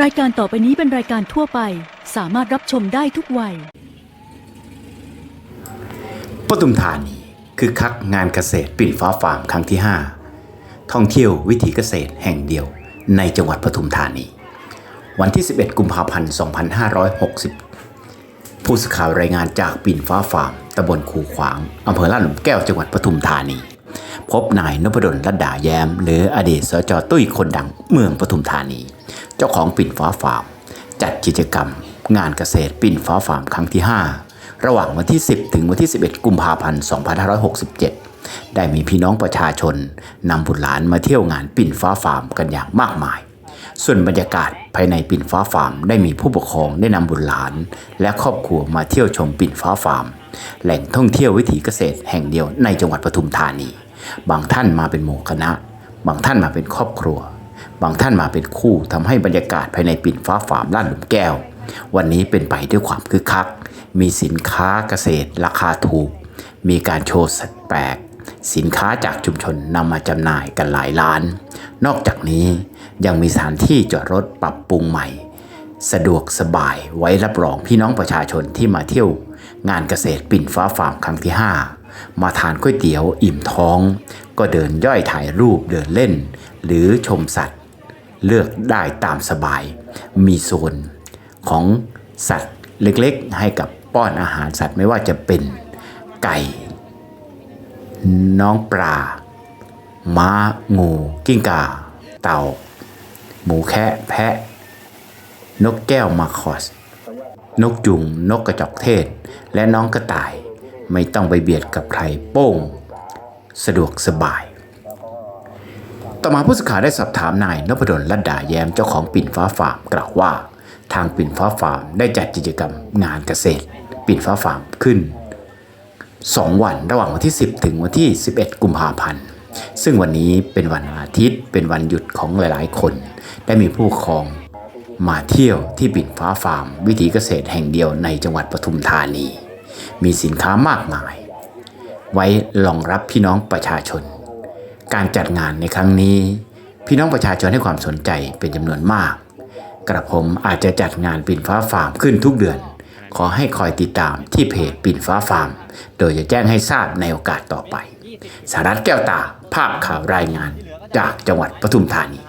รายการต่อไปนี้เป็นรายการทั่วไป สามารถรับชมได้ทุกวัย ปทุมธานีคือคักงานเกษตรปิ่นฟ้าฟาร์มครั้งที่ 5 ท่องเที่ยววิถีเกษตรแห่งเดียวในจังหวัดปทุมธานี วันที่ 11 กุมภาพันธ์ 2560 ผู้สื่อข่าวรายงานจากปิ่นฟ้าฟาร์มตำบลคูขวางอำเภอลาดหลุมแก้วจังหวัดปทุมธานี พบนายนพดลรัดดาแย้ม หรืออดีตสจตุ้ยคนดังเมืองปทุมธานี เจ้าของปิ่นฟ้าฟาร์ม จัดกิจกรรม งานเกษตรปิ่นฟ้าฟาร์มครั้งที่ 5 ระหว่างวันที่ 10 ถึงวันที่ 11 กุมภาพันธ์ 2567 ได้มีพี่น้องประชาชนนำบุตรหลานมาเที่ยวงานปิ่นฟ้าฟาร์มกันอย่างมากมาย ส่วนบรรยากาศภายในปิ่นฟ้าฟาร์มได้มีผู้ปกครองได้นำบุตรหลาน และครอบครัวมาเที่ยวชมปิ่นฟ้าฟาร์ม แหล่งท่องเที่ยววิถีเกษตรแห่งเดียวในจังหวัดปทุมธานี บางท่านมาเป็นหมู่คณะ บางท่านมาเป็นครอบครัว บางท่านมาเป็นคู่ทำให้บรรยากาศภายในปิ่นฟ้าฟาร์มลาดหลุมแก้ว วันนี้เป็นไปด้วยความคึกคัก มีสินค้าเกษตรราคาถูก มีการโชว์สัตว์แปลก สินค้าจากชุมชนนำมาจำหน่ายกันหลายล้าน นอกจากนี้ยังมีสถานที่จอดรถปรับปรุงใหม่ สะดวกสบายไว้รับรองพี่น้องประชาชนที่มาเที่ยว งานเกษตรปิ่นฟ้าฟาร์มครั้งที่ 5 มาทานก๋วยเตี๋ยวอิ่มท้อง ก็เดินย่อยถ่ายรูปเดินเล่น หรือชมสัตว์ เลือกได้ตามสบาย มีโซนของสัตว์เล็กๆ ให้กับป้อนอาหารสัตว์ไม่ว่าจะเป็นไก่ น้องปลาม้างูกิ้งก่า เต่า หมูแคะแพะ นกแก้วมาคอส นกจุง นกกระจอกเทศ และน้องกระต่าย ไม่ต้องไปเบียดกับใครโป้ง สะดวกสบาย ต่อมาผู้สื่อข่าวได้สอบถามนายนพดลรัตดาแย้มเจ้าของปิ่นฟ้าฟาร์มกล่าวว่า ทางปิ่นฟ้าฟาร์มได้จัดกิจกรรมงานเกษตร ปิ่นฟ้าฟาร์มขึ้น 2 วันระหว่างวันที่ 10 ถึงวันที่ 11 กุมภาพันธ์ ซึ่งวันนี้เป็นวันอาทิตย์ เป็นวันหยุดของหลายๆ คน ได้มีผู้ปกครองมาเที่ยวที่ปิ่นฟ้าฟาร์ม วิถีเกษตรแห่งเดียวในจังหวัดปทุมธานี มีสินค้ามากมาย ไว้รองรับพี่น้องประชาชน การจัดงานในครั้งนี้ พี่น้องประชาชนให้ความสนใจเป็นจำนวนมาก กระผมอาจจะจัดงานปิ่นฟ้าฟาร์มขึ้นทุกเดือน ขอให้คอยติดตามที่เพจปิ่นฟ้าฟาร์ม โดยจะแจ้งให้ทราบในโอกาสต่อไป สารัตแก้วตา ภาพข่าวรายงานจากจังหวัดปทุมธานี